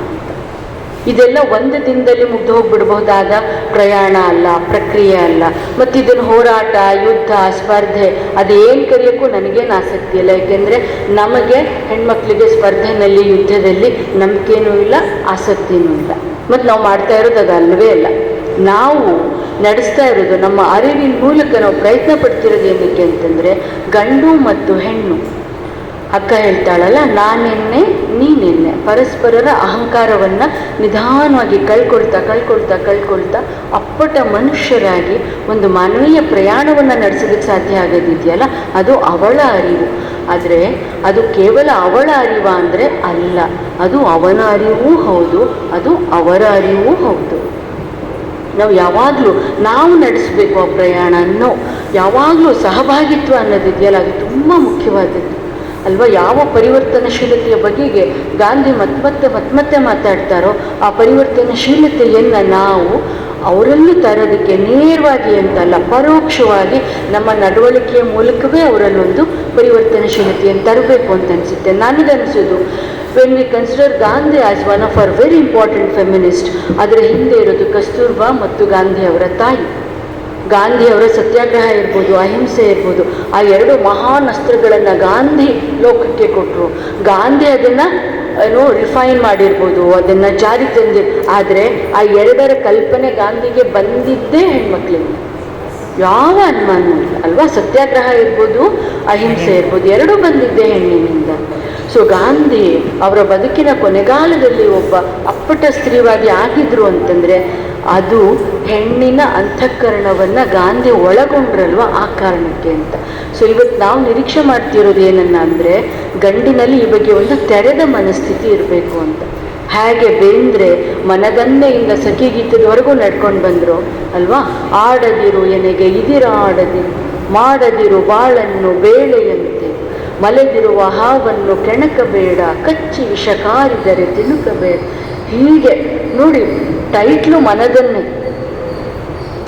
ಇದೆಲ್ಲ ಒಂದು ದಿನದಲ್ಲಿ ಮುಗ್ದು ಹೋಗ್ಬಿಡ್ಬಹುದಾದ ಪ್ರಯಾಣ ಅಲ್ಲ, ಪ್ರಕ್ರಿಯೆ ಅಲ್ಲ. ಮತ್ತು ಇದನ್ನು ಹೋರಾಟ, ಯುದ್ಧ, ಸ್ಪರ್ಧೆ, ಅದೇನು ಕರೆಯೋಕ್ಕೂ ನನಗೇನು ಆಸಕ್ತಿ ಇಲ್ಲ. ಯಾಕೆಂದರೆ ನಮಗೆ ಹೆಣ್ಮಕ್ಳಿಗೆ ಸ್ಪರ್ಧೆನಲ್ಲಿ, ಯುದ್ಧದಲ್ಲಿ ನಂಬಿಕೆನೂ ಇಲ್ಲ, ಆಸಕ್ತಿನೂ ಇಲ್ಲ. ಮತ್ತು ನಾವು ಮಾಡ್ತಾ ಇರೋದು ಅದಲ್ಲವೇ ಅಲ್ಲ. ನಾವು ನಡೆಸ್ತಾ ಇರೋದು, ನಮ್ಮ ಅರಿವಿನ ಮೂಲಕ ನಾವು ಪ್ರಯತ್ನ ಪಡ್ತಿರೋದು ಏನಕ್ಕೆ ಅಂತಂದರೆ, ಗಂಡು ಮತ್ತು ಹೆಣ್ಣು. ಅಕ್ಕ ಹೇಳ್ತಾಳಲ್ಲ, ನಾನೆನ್ನೆ, ನೀನೆನ್ನೆ. ಪರಸ್ಪರರ ಅಹಂಕಾರವನ್ನು ನಿಧಾನವಾಗಿ ಕಳ್ಕೊಳ್ತಾ ಕಳ್ಕೊಳ್ತಾ ಕಳ್ಕೊಳ್ತಾ ಅಪ್ಪಟ ಮನುಷ್ಯರಾಗಿ ಒಂದು ಮಾನವೀಯ ಪ್ರಯಾಣವನ್ನು ನಡೆಸೋದಕ್ಕೆ ಸಾಧ್ಯ ಆಗೋದಿದೆಯಲ್ಲ, ಅದು ಅವಳ ಅರಿವು. ಆದರೆ, ಅದು ಕೇವಲ ಅವಳ ಅರಿವ ಅಂದರೆ ಅಲ್ಲ. ಅದು ಅವನ ಅರಿವೂ ಹೌದು, ಅದು ಅವರ ಅರಿವೂ ಹೌದು. ನಾವು ಯಾವಾಗಲೂ ನಾವು ನಡೆಸಬೇಕು ಆ ಪ್ರಯಾಣ ಅನ್ನೋ ಯಾವಾಗಲೂ ಸಹಭಾಗಿತ್ವ ಅನ್ನೋದಿದೆಯಲ್ಲ, ಅದು ತುಂಬ ಮುಖ್ಯವಾದದ್ದು. ಅಲ್ವಾ? ಯಾವ ಪರಿವರ್ತನಶೀಲತೆಯ ಬಗೆಗೆ ಗಾಂಧಿ ಮತ್ತೆ ಮತ್ತೆ ಮತ್ತೆ ಮಾತಾಡ್ತಾರೋ, ಆ ಪರಿವರ್ತನಶೀಲತೆಯನ್ನು ನಾವು ಅವರಲ್ಲೂ ತರೋದಕ್ಕೆ ನೇರವಾಗಿ ಅಂತಲ್ಲ, ಪರೋಕ್ಷವಾಗಿ ನಮ್ಮ ನಡವಳಿಕೆಯ ಮೂಲಕವೇ ಅವರಲ್ಲೊಂದು ಪರಿವರ್ತನಶೀಲತೆಯನ್ನು ತರಬೇಕು ಅಂತ ಅನಿಸುತ್ತೆ. ನನಗನ್ಸೋದು when we consider Gandhi as one of our very important feminist ಅದರ ಹಿಂದೆ ಇರೋದು ಕಸ್ತೂರ್ಬಾ ಮತ್ತು ಗಾಂಧಿ ಅವರ ತಾಯಿ. ಗಾಂಧಿಯವರ ಸತ್ಯಾಗ್ರಹ ಇರ್ಬೋದು, ಅಹಿಂಸೆ ಇರ್ಬೋದು, ಆ ಎರಡು ಮಹಾನ್ ಅಸ್ತ್ರಗಳನ್ನು ಗಾಂಧಿ ಲೋಕಕ್ಕೆ ಕೊಟ್ಟರು ಗಾಂಧಿ ಅದನ್ನು ಏನೋ ರಿಫೈನ್ ಮಾಡಿರ್ಬೋದು, ಅದನ್ನು ಜಾರಿ ತಂದಿ. ಆದರೆ ಆ ಎರಡರ ಕಲ್ಪನೆ ಗಾಂಧಿಗೆ ಬಂದಿದ್ದೇ ಹೆಣ್ಮಕ್ಳಿಗೆ. ಯಾವ ಅನುಮಾನ ಅಲ್ವಾ? ಸತ್ಯಾಗ್ರಹ ಇರ್ಬೋದು, ಅಹಿಂಸೆ ಇರ್ಬೋದು, ಎರಡೂ ಬಂದಿದ್ದೇ ಹೆಣ್ಣಿನಿಂದ. ಸೊ ಗಾಂಧಿ ಅವರ ಬದುಕಿನ ಕೊನೆಗಾಲದಲ್ಲಿ ಒಬ್ಬ ಅಪ್ಪಟ ಸ್ತ್ರೀವಾದಿ ಆಗಿದ್ರು ಅಂತಂದರೆ ಅದು ಹೆಣ್ಣಿನ ಅಂತಃಕರಣವನ್ನು ಗಾಂಧಿ ಒಳಗೊಂಡ್ರಲ್ವ ಆ ಕಾರಣಕ್ಕೆ ಅಂತ. ಸೊ ಇವತ್ತು ನಾವು ನಿರೀಕ್ಷೆ ಮಾಡ್ತಿರೋದು ಏನನ್ನ ಅಂದರೆ ಗಂಡಿನಲ್ಲಿ ಈ ಬಗ್ಗೆ ಒಂದು ತೆರೆದ ಮನಸ್ಥಿತಿ ಇರಬೇಕು ಅಂತ. ಹೇಗೆ ಬೇಂದ್ರೆ ಮನಗನ್ನೆಯಿಂದ ಸಖಿಗೀತದವರೆಗೂ ನಡ್ಕೊಂಡು ಬಂದರು, ಅಲ್ವಾ? ಆಡದಿರು ಎನೆಗೆ ಇದಿರಾಡದಿರು ಮಾಡದಿರು ಬಾಳನ್ನು ಬೇಳೆಯಂತೆ ಮಲೆದಿರುವ ಹಾವನ್ನು ಕೆಣಕಬೇಡ, ಕಚ್ಚಿ ವಿಷಕಾರಿದರೆ ಹೀಗೆ, ನೋಡಿ, ಟೈಟ್ಲು ಮನದನ್ನೇ.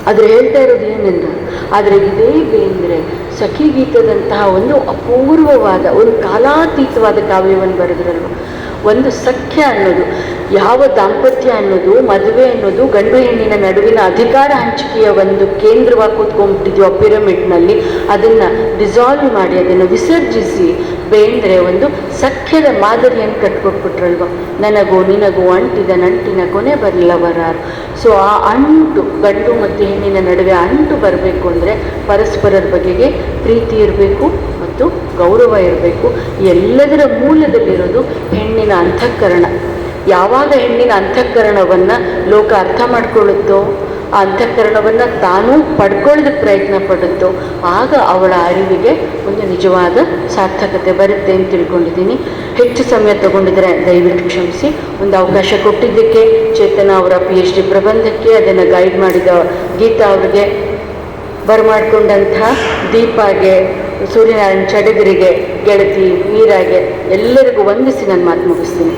ಆದರೆ ಹೇಳ್ತಾ ಇರೋದು ಏನೆಂದ ಆದರೆ ಇದೇ ಬೇಂದ್ರೆ ಸಖಿಗೀತದಂತಹ ಒಂದು ಅಪೂರ್ವವಾದ ಒಂದು ಕಾಲಾತೀತವಾದ ಕಾವ್ಯವನ್ನು ಬರೆದ್ರಲ್ವ? ಒಂದು ಸಖ್ಯ ಅನ್ನೋದು. ಯಾವ ದಾಂಪತ್ಯ ಅನ್ನೋದು, ಮದುವೆ ಅನ್ನೋದು, ಗಂಡು ಹೆಣ್ಣಿನ ನಡುವಿನ ಅಧಿಕಾರ ಹಂಚಿಕೆಯ ಒಂದು ಕೇಂದ್ರವಾಗಿ ಕೂತ್ಕೊಂಡ್ಬಿಟ್ಟಿದ್ಯೋ ಪಿರಮಿಡ್ನಲ್ಲಿ, ಅದನ್ನು ಡಿಸಾಲ್ವ್ ಮಾಡಿ, ಅದನ್ನು ವಿಸರ್ಜಿಸಿ, ಬೇಂದ್ರೆ ಒಂದು ಸಖ್ಯದ ಮಾದರಿಯನ್ನು ಕಟ್ಕೊಟ್ಬಿಟ್ರಲ್ವ? ನನಗೂ, ನಿನಗೂ, ಅಂಟಿದ ನಂಟಿನ ಕೊನೆ ಬರಲವರಾರು. ಸೊ ಆ ಅಂಟು, ಗಂಡು ಮತ್ತು ಹೆಣ್ಣಿನ ನಡುವೆ ಅಂಟು ಬರಬೇಕು ಅಂದರೆ ಪರಸ್ಪರರ ಬಗೆಗೆ ಪ್ರೀತಿ ಇರಬೇಕು ಮತ್ತು ಗೌರವ ಇರಬೇಕು. ಎಲ್ಲದರ ಮೂಲದಲ್ಲಿರೋದು ಹೆಣ್ಣಿನ ಅಂತಃಕರಣ. ಯಾವಾಗ ಹೆಣ್ಣಿನ ಅಂತಃಕರಣವನ್ನು ಲೋಕ ಅರ್ಥ ಮಾಡ್ಕೊಳ್ಳುತ್ತೋ, ಆ ಅಂತಃಕರಣವನ್ನು ತಾನೂ ಪಡ್ಕೊಳ್ಳೋದಕ್ಕೆ ಪ್ರಯತ್ನ ಪಡುತ್ತೋ, ಆಗ ಅವಳ ಅರಿವಿಗೆ ಒಂದು ನಿಜವಾದ ಸಾರ್ಥಕತೆ ಬರುತ್ತೆ ಅಂತ ತಿಳ್ಕೊಂಡಿದ್ದೀನಿ. ಹೆಚ್ಚು ಸಮಯ ತಗೊಂಡಿದ್ರೆ ದಯವಿಟ್ಟು ಕ್ಷಮಿಸಿ. ಒಂದು ಅವಕಾಶ ಕೊಟ್ಟಿದ್ದಕ್ಕೆ, ಚೇತನ ಅವರ ಪಿ ಎಚ್ ಡಿ ಪ್ರಬಂಧಕ್ಕೆ, ಅದನ್ನು ಗೈಡ್ ಮಾಡಿದ ಗೀತಾ ಅವರಿಗೆ ಬರಮಾಡಿಕೊಂಡಂಥ ದೀಪಾಗೆ ಸೂರ್ಯನಾರಾಯಣ ಚಡಗರಿಗೆ ಗೆಳತಿ ವೀರಾಗೆ ಎಲ್ಲರಿಗೂ ವಂದಿಸಿ ನಾನು ಮಾತು ಮುಗಿಸ್ತೀನಿ.